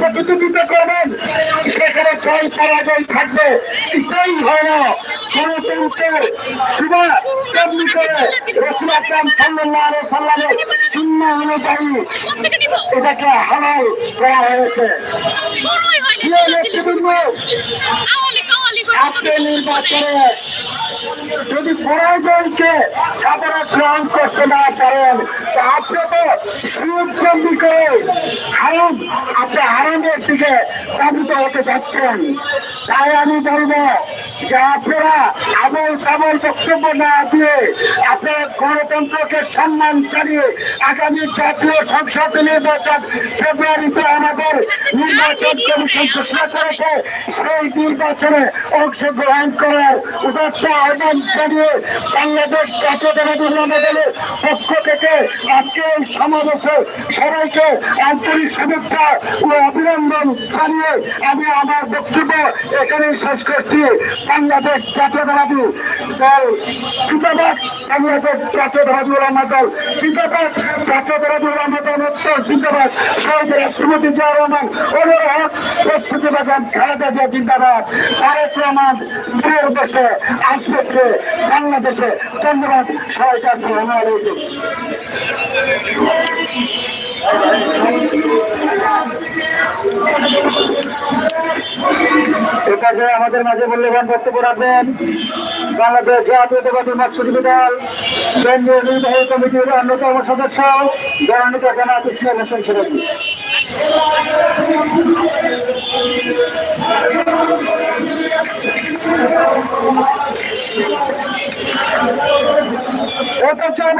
প্রতিযোগিতা করবেন সেখানে জয় পরাজয় থাকবে। এটাই হয় না। গণতন্ত্রের সুবা তেমনি করে রসুল আকরাম আলাইহি সাল্লামের সুন্নাহ অনুযায়ী এটাকে হালাল করা হয়েছে। আপনি নির্বাচনে যদি পরাজয়কে সাধারণ গ্রহণ করতে না পারেন আপনি তো সুযোগ করে হারাম আপনি হারামের দিকে প্রাণিত হতে যাচ্ছেন। তাই আমি বলব যে আপনারা আবল তাবল বক্তব্য না দিয়ে আপনারা গণতন্ত্রকে সম্মান জানিয়ে আগামী জাতীয় সংসদ নির্বাচন ফেব্রুয়ারিতে আমাদের নির্বাচন কমিশন ঘোষণা করেছে, সেই নির্বাচনে অংশগ্রহণ করার উদাত্ত আহ্বান জানিয়ে বাংলাদেশ দলের পক্ষ থেকে আজকে এই সমাবেশে সবাইকে আন্তরিক শুভেচ্ছা ও অভিনন্দন জানিয়ে আমি আমার বক্তব্য এখানেই শেষ করছি। বাংলাদেশ জাতীয়তাবাদী দল জিন্দাবাদ বাংলাদেশ জাতীয়তাবাদী ওলামা দল জিন্দাবাদ জাতীয়তাবাদী ওলামা দল উত্তর জিন্দাবাদ শহীদ রাষ্ট্রপতি জিয়া রহমান অনুর হক প্রস্তুতি বাগান খালেদা জিয়া জিন্দাবাদ তারেক রহমান, দূরের দেশে আসবে বাংলাদেশে ধন্যবাদ। সবাইকে আসসালামু আলাইকুম। আমাদের মাঝে মূল্যবান বক্তব্য রাখবেন। বাংলাদেশ জাতীয়তাবাদী মৎস্যজীবী দল কেন্দ্রীয় নির্বাহী কমিটির অন্যতম সদস্য জননেতা জামাত ইসলাম হোসেন সিরাজি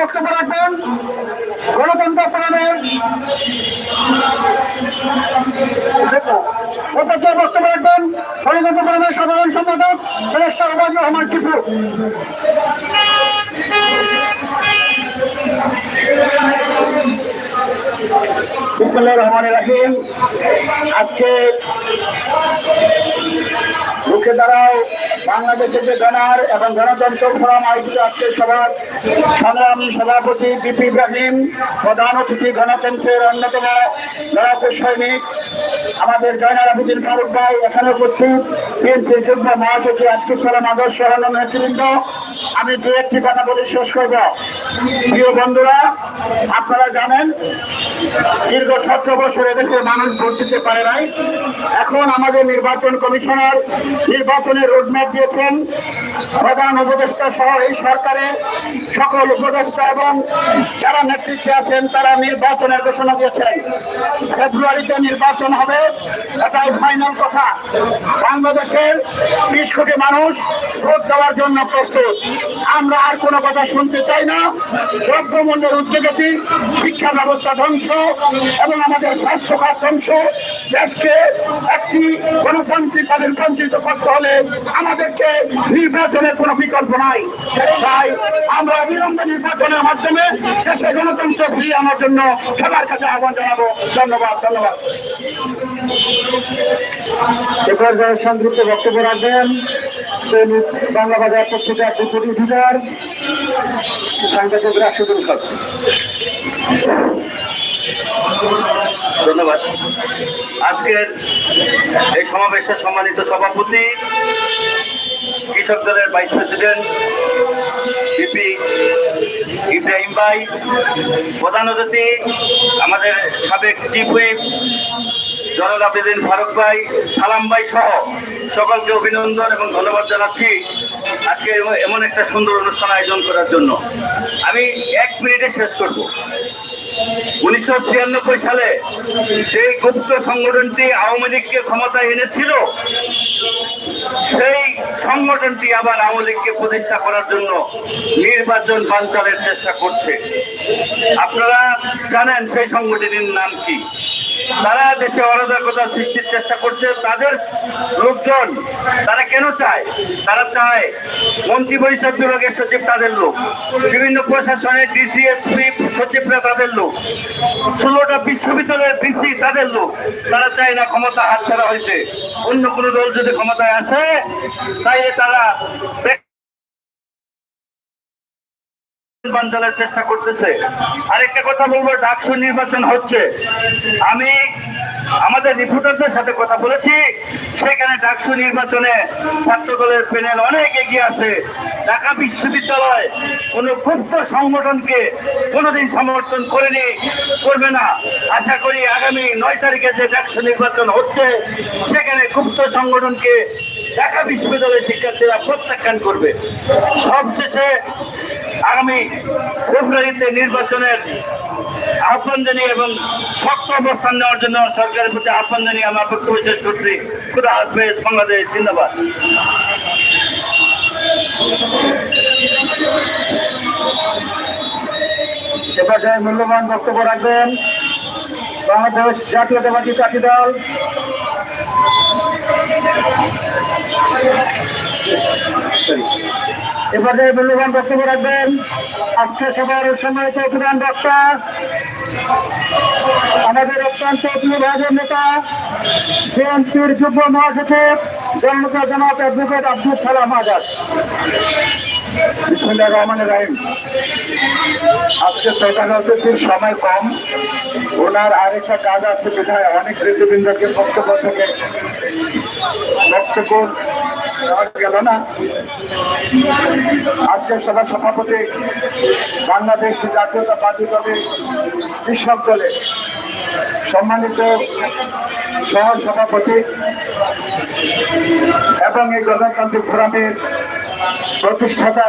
বক্তব্য রাখবেন। গণতন্ত্র প্রাণের উপচার বক্তব্য রাখবেন। গণতন্ত্র প্রাণের সাধারণ সম্পাদক ফেরেস্টার রহমান টিপু বিসমুল্লাহ রহমান রাহিম। আজকে মুখে দাঁড়াও। বাংলাদেশের যে গণার এবং গণতন্ত্র ফোরাম আয়োজিত আজকের সভার সংগ্রামী সভাপতি বিপি ইব্রাহিম, প্রধান অতিথি গণতন্ত্রের অন্যতম লড়াকু সৈনিক, আমাদের জয়নাল আবুদ্দিন ফারুক ভাই এখানে উপস্থিত, বিএনপির যুগ্ম মহাসচিব আজকে সালাম আদর্শ অন্যান্য নেতৃবৃন্দ। আমি দু একটি কথা বলে শেষ করব। প্রিয় বন্ধুরা, আপনারা জানেন, দীর্ঘ সতেরো বছর এদেশের মানুষ ভোট দিতে পারে নাই। এখন আমাদের নির্বাচন কমিশনার নির্বাচনের রোডম্যাপ দিয়েছেন প্রধান উপদেষ্টা সহ এই সরকারের সকল উপদেষ্টা এবং যারা নেতৃত্বে আছেন তারা নির্বাচনের ঘোষণা দিয়েছেন। ফেব্রুয়ারিতে নির্বাচন হবে, এটাই ফাইনাল কথা। বাংলাদেশের বিশ কোটি মানুষ ভোট দেওয়ার জন্য প্রস্তুত। আমরা আর কোনো কথা শুনতে চাই না। দ্রব্যমূল্যের উদ্যোগতি শিক্ষা ব্যবস্থা ধ্বংস এবং আমাদের স্বাস্থ্য খাত ধ্বংস। দেশকে একটি গণতান্ত্রিক পদের বঞ্চিত করতে হলে আমাদেরকে নির্বাচনের কোনো বিকল্প নাই। তাই আমরা অবিলম্বে নির্বাচনের মাধ্যমে দেশে গণতন্ত্র ফিরিয়ে আনার জন্য সবার কাছে আহ্বান জানাব। ধন্যবাদ ধন্যবাদ। এ পর্যায়ে সংযুক্ত বক্তব্য রাখবেন দৈনিক বাংলা বাজার পত্রিকা ডেপুটি এডিটর সাংবাদিক রাশিদুল হক। ধন্যবাদ। আজকের এই সমাবেশের সম্মানিত সভাপতি, কৃষক দলের ভাইস প্রেসিডেন্ট বিপি ইব্রাহিম ভাই, প্রধান অতিথি, আমাদের সাবেক চিফ হুইপ জনাল আবেদিন ফারুক ভাই, সালাম ভাই সহ সকলকে অভিনন্দন এবং ধন্যবাদ জানাচ্ছি আজকে এমন- একটা সুন্দর অনুষ্ঠান আয়োজন করার জন্য। আমি এক মিনিটে শেষ করব। উনিশশো ছিয়ানব্বই সালে সেই গুপ্ত সংগঠনটি আওয়ামী লীগকে ক্ষমতায় এনেছিল। সেই সংগঠনটি আবার আওয়ামী লীগকে প্রতিষ্ঠা করার জন্য নির্বাচন বাঞ্চালের চেষ্টা করছে। আপনারা জানেন সেই সংগঠনের নাম কি? তারা দেশে অরাজকতা সৃষ্টির চেষ্টা করছে, তাদের লোকজন, তারা কেন চায়? তারা চায় মন্ত্রী পরিষদ বিভাগের সচিব তাদের লোক, বিভিন্ন প্রশাসনের ডিসিএসপি সচিবরা তাদের লোক, ষোলোটা বিশ্ববিদ্যালয়ের বিসি তাদের লোক, তারা চায় না ক্ষমতা হাতছাড়া হয়েছে অন্য কোনো দল যদি ক্ষমতায় আসে, তাইলে তারা বাঞ্চালের চেষ্টা করতেছে। আরেকটা কথা বলব, ডাকসু নির্বাচন হচ্ছে। আমি আমাদের রিপোর্টারদের সাথে কথা বলেছি। সেখানে ডাকসু নির্বাচনে ছাত্রদলের প্যানেল অনেক এগিয়ে আছে। ঢাকা বিশ্ববিদ্যালয় কোনো ক্ষুব্ধ সংগঠনকে কোনোদিন সমর্থন করেনি, করবে না। আশা করি আগামী নয় তারিখে যে ডাকসু নির্বাচন হচ্ছে, সেখানে ক্ষুব্ধ সংগঠনকে ঢাকা বিশ্ববিদ্যালয়ের শিক্ষার্থীরা প্রত্যাখ্যান করবে। সবশেষে আগামী ফেব্রুয়ারিতে নির্বাচনের আহ্বান জানিয়ে এবং শক্ত অবস্থান নেওয়ার জন্য সরকারের প্রতি আহ্বান জানিয়ে আমার বক্তব্য শেষ করছি। খুদা হাফেজ, বাংলাদেশ জিন্দাবাদ। মূল্যবান বক্তব্য রাখবেন বাংলাদেশ জাতীয়তাবাদী চাকরি দল। এ পর্যায়ে মূল্যবান বক্তব্য রাখবেন। আজকে সবার সম্মানিত প্রধান বক্তা। আমাদের অত্যন্ত প্রিয় ভাইদের নেতা, বিএনপির যুগ্ম মহাসচিব জনতা জনাব অ্যাডভোকেট আব্দুল সালাম আজাদ। বিসমুল্লাহ রহমানের রাহিম। আজকে অতিথির সময় কম। ওনার আরেকটা কাজ আছে বিধায় অনেক ঋতুবৃন্দকে বক্তব্য থেকে বক্তব্য না। আজকের সভা সভাপতি বাংলাদেশ জাতীয়তা পার্টি দলের কৃষক দলে সম্মানিত সহ সভাপতি এবং এই গণতান্ত্রিক ফোরামের প্রতিষ্ঠাতা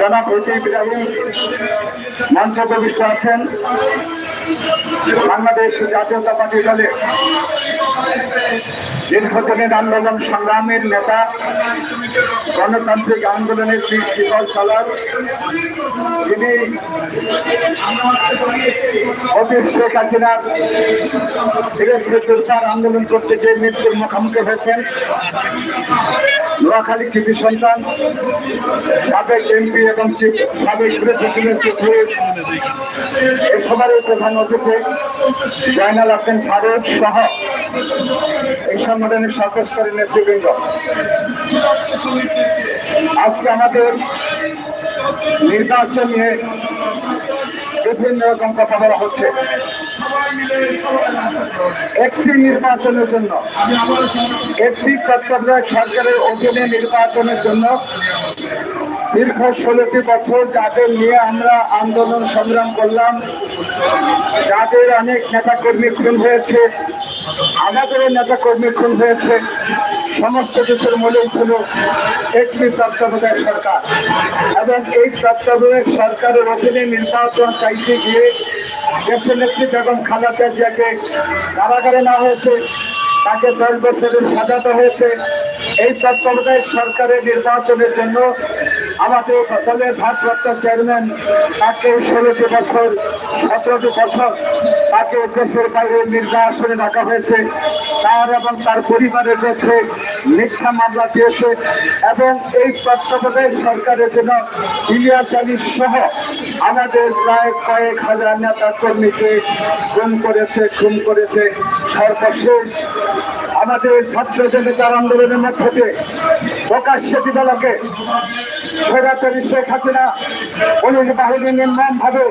জনাব হইতে ইব্রাহিম মঞ্চ প্রবিষ্ট আছেন। বাংলাদেশ জাতীয়তা পার্টি দলে দীর্ঘদিনের আন্দোলন সংগ্রামের নেতা, গণতান্ত্রিক আন্দোলনের বীর শিকল সালার যিনি অতীত শেখ হাসিনার গ্রেফতার আন্দোলন করতে যে মৃত্যুর মুখোমুখি হয়েছেন, নোয়াখালী কৃতি সন্তান, সাবেক এমপি এবং সাবেক বিরোধী এই সভার প্রধান অতিথি জয়নাল আবেন ফারুক সহ এই সংগঠনের সর্বস্তরের নেতৃবৃন্দ। আজকে আমাদের নির্বাচন নিয়ে বিভিন্ন রকম কথা বলা হচ্ছে। একটি নির্বাচনের জন্য, একটি তত্ত্বাবধায়ক সরকারের অধীনে নির্বাচনের জন্য দীর্ঘ ষোলোটি বছর যাদের নিয়ে আমরা আন্দোলন সংগ্রাম করলাম, যাদের অনেক নেতাকর্মী খুন হয়েছে, আমাদেরও নেতাকর্মী খুন হয়েছে, সমস্ত কিছুর মূলেই ছিল একটি তত্ত্বাবধায়ক সরকার। এবং এই তত্ত্বাবধায়ক সরকারের অধীনে নির্বাচন চাইতে গিয়ে দেশের নেত্রী বেগম খালেদা জিয়াকে কারাগারে না হয়েছে, তাকে দশ বছরের সাজা দেওয়া হয়েছে। এই তত্ত্বাবধায়ক সরকারের নির্বাচনের জন্য আমাদের দলের ভারপ্রাপ্ত চেয়ারম্যান, তাকে ষোলোটি বছর, সতেরোটি বছর তাকে দেশের বাইরে নির্বাসনে রাখা হয়েছে। তার এবং তার পরিবারের কাছে মিথ্যা মামলা দিয়েছে এবং এই তত্ত্বাবধায়ক সরকারের জন্য ইলিয়াস আলী সহ আমাদের প্রায় কয়েক হাজার নেতা কর্মীকে খুন করেছে খুন করেছে। সর্বশেষ আমাদের ছাত্র জনতার আন্দোলনের মধ্য প্রকাশ্যে দিবালকে স্বৈরাচারী শেখ হাসিনা পুলিশ বাহিনী নির্মম ভাবে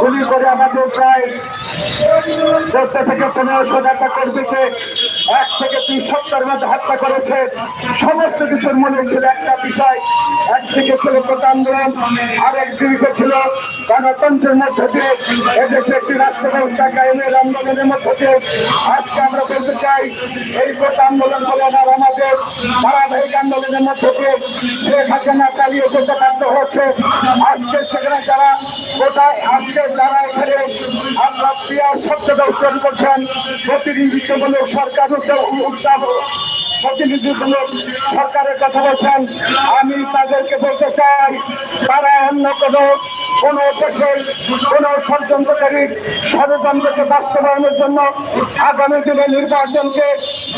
গুলি করে আমাদের প্রায় চোদ্দ থেকে পনেরোশো নেতা কর্মীকে এক থেকে দুই সপ্তাহের মধ্যে হত্যা করেছে। সমস্ত কিছুর মনে ছিল একটা বিষয়। একদিকে ছিল কোটা আন্দোলন, আর এক একদিকে ছিল গণতন্ত্রের মধ্য দিয়ে, এদেশে একটি রাষ্ট্র ব্যবস্থা কায়েমের আন্দোলনের মধ্য দিয়ে। আজকে আমরা বলতে চাই, এই কোটা আন্দোলন হলো আমার আমাদের ধারাবাহিক আন্দোলনের মধ্য দিয়ে। শেখ হাসিনা চালিয়ে যেতে বাধ্য হচ্ছে। আজকে সেখানে যারা কোথায়, আজকে যারা এখানে আপনার প্রিয় শব্দটা উচ্চারণ করছেন। প্রতিনিধিত্বমূলক সরকার সরকারের কথা বলছেন আমি তাদেরকে বলতে চাই তারা অন্য কোনো কোন দেশের, কোন ষড়যন্ত্রকারী ষড়যন্ত্রকে বাস্তবায়নের জন্য আগামী দিনে নির্বাচনকে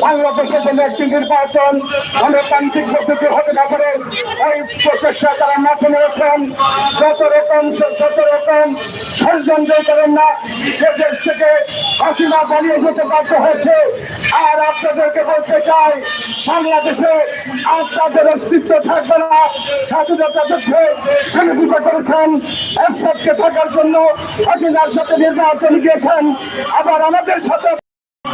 বাংলাদেশের জন্য একটি নির্বাচন গণতান্ত্রিক পদ্ধতি হতে না পারে এই প্রচেষ্টা তারা মাঠে নিয়েছেন যত রকম যত রকম ষড়যন্ত্র করেন না দেশ থেকে হাসিনা পালিয়ে যেতে বাধ্য হয়েছে। আর আপনাদেরকে বলতে চাই, বাংলাদেশে আপনাদের অস্তিত্ব থাকবে না। স্বাধীনতা যুদ্ধে করেছেন। একসাথে থাকার জন্য হাসিনার সাথে নির্বাচন গিয়েছেন। আবার আমাদের সাথে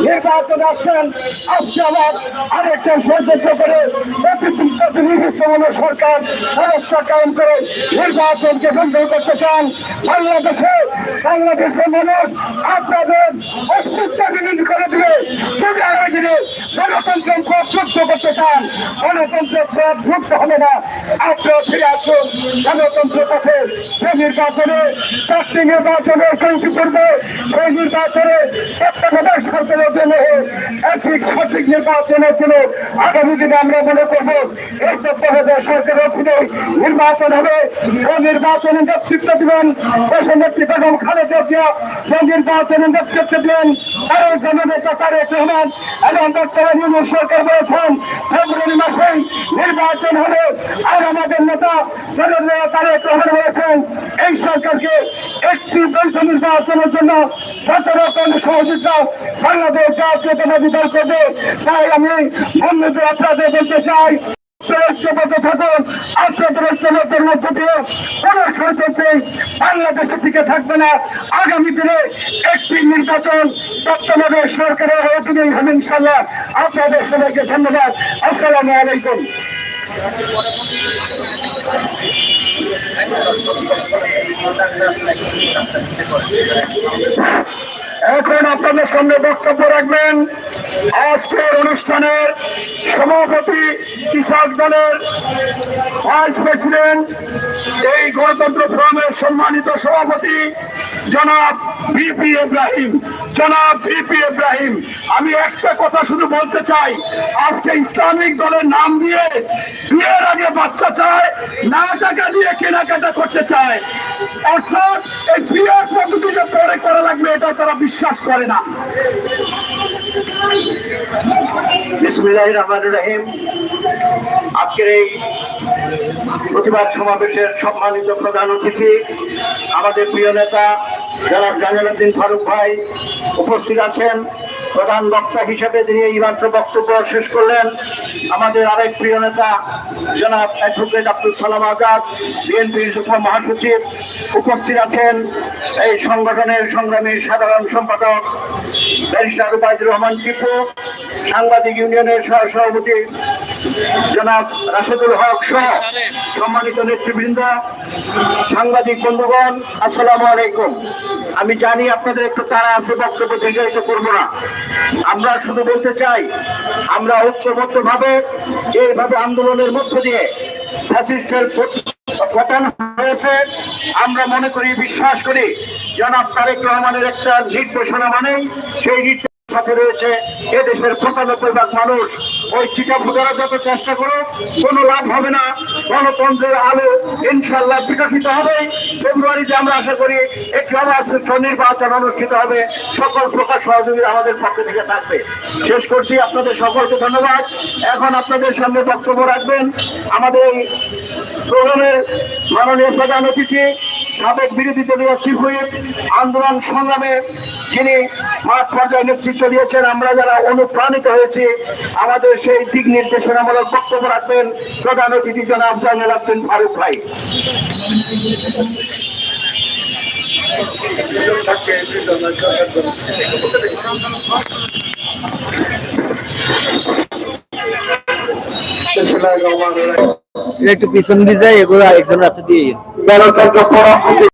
নির্বাচন আসছেন আজকে আবার আরেকটা ষড়যন্ত্র করে প্রতি- প্রতিনিধিত্বমূলক সরকার। ব্যবস্থা কায়েম করে নির্বাচনকে বন্ধ করতে চান বাংলাদেশে। বাংলাদেশের মানুষ আপনাদের অস্তিত্ব বিলীন করে দিলে যদি আগামী দিনে গণতন্ত্র যুদ্ধ করতে চান। গণতন্ত্রের পথ যুদ্ধ হবে না। আপনারা ফিরে আসুন। গণতন্ত্র পথে যে নির্বাচনে, চারটি নির্বাচনে চলতি করবে, সেই নির্বাচনে তত্ত্বাবধায়ক সরকারের একটি সঠিক নির্বাচন আগামী দিনে আমরা মনে করব, এই সরকারের অধীনে নির্বাচন হবে। ও নির্বাচনে নেতৃত্ব দিবেন বেগম খালেদা জিয়া। সেই নির্বাচনে নেতৃত্ব দিবেন জননেতা এবং বর্তমান ইউনিয়ন সরকার বলেছেন, ফেব্রুয়ারি মাসেই নির্বাচন হবে। আর আমাদের নেতা জননেতা তারেক রহমান বলেছেন, এই সরকারকে একটি বৈধ নির্বাচনের জন্য যত রকম সহযোগিতা বাংলাদেশ দল করবে, তাই আমি যে আপনাদের বলতে চাই আপনাদের দিয়ে বাংলাদেশে টিকে থাকবে না। আগামী দিনে একটি নির্বাচন তত্ত্বাবধায়ক সরকারের অধীনেই আপনাদের সবাইকে ধন্যবাদ। আসসালামু আলাইকুম। এখন আপনাদের সামনে বক্তব্য রাখবেন। আজকের অনুষ্ঠানের সভাপতি কৃষক দলের ভাইস প্রেসিডেন্ট, এই গণতন্ত্র ফোরামের সম্মানিত সভাপতি জনাব বিপি ইব্রাহিম জনাব বিপি ইব্রাহিম আমি একটা কথা শুধু বলতে চাই। আজকে ইসলামিক দলের নাম দিয়ে বিয়ের আগে বাচ্চা চায়, না টাকা দিয়ে কেনাকাটা করতে চায়। অর্থাৎ এই বিয়ের পদ্ধতিটা পরে করা লাগবে এটা তারা বিশ্বাস করে না। আজকের এই প্রতিবাদ সমাবেশের সম্মানিত প্রধান অতিথি, আমাদের প্রিয় নেতা জনাব জালালউদ্দিন ফারুক ভাই উপস্থিত আছেন, প্রধান বক্তা হিসেবে তিনি এই মাত্র বক্তব্য শেষ করলেন, আমাদের আরেক প্রিয় নেতা, জনাব অ্যাডভোকেট আব্দুল সালাম আজাদ, বিএনপির যুগ্ম মহাসচিব, উপস্থিত আছেন এই সংগঠনের সংগ্রামী সাধারণ সম্পাদক ব্যারিস্টার উবায়দুর রহমান টিপু সাংবাদিক ইউনিয়নের সহ সভাপতি জনাব রাশেদুল হক সহ সম্মানিত নেতৃবৃন্দ, সাংবাদিক বন্ধুগণ, আসসালামু আলাইকুম। আমি জানি আপনাদের একটু তারা আছে, বক্তব্য দীর্ঘায়িত করব না। আমরা শুধু বলতে চাই, আমরা ঐক্যবদ্ধ ভাবে যেভাবে আন্দোলনের মধ্য দিয়ে ফ্যাসিস্টের পতন হয়েছে আমরা মনে করি বিশ্বাস করি জনাব তারেক রহমানের একটা নির্দেশনা মানেই সেই সাথে রয়েছে এদেশের পঁচানব্বই ভাগ মানুষ। ওই চিঠা ফুটার যত চেষ্টা করো কোনো লাভ হবে না। গণতন্ত্রের আলো ইনশাল্লাহ বিকশিত হবে। ফেব্রুয়ারিতে আমরা আশা করি একটি অবাধ নির্বাচন অনুষ্ঠিত হবে। সকল প্রকার সহযোগিতা আমাদের পক্ষ থেকে থাকবে। শেষ করছি। আপনাদের সকলকে ধন্যবাদ। এখন আপনাদের সামনে বক্তব্য রাখবেন আমাদের প্রোগ্রামের মাননীয় প্রধান অতিথি সাবেক বিরোধী দলীয় চিফ হুইপ আন্দোলন সংগ্রামে যিনি মাঠ পর্যায়ে নেতৃত্ব দিয়েছেন, আমরা যারা অনুপ্রাণিত হয়েছি, আমাদের সেই দিক নির্দেশনামূলক বক্তব্য রাখবেন প্রধান অতিথি জনাব জামিল আব্দিন ফারুক ভাই। একটু পিছন দিয়ে যায় এগুলো আরেকজন রাতে দিয়ে গণতন্ত্র থেকে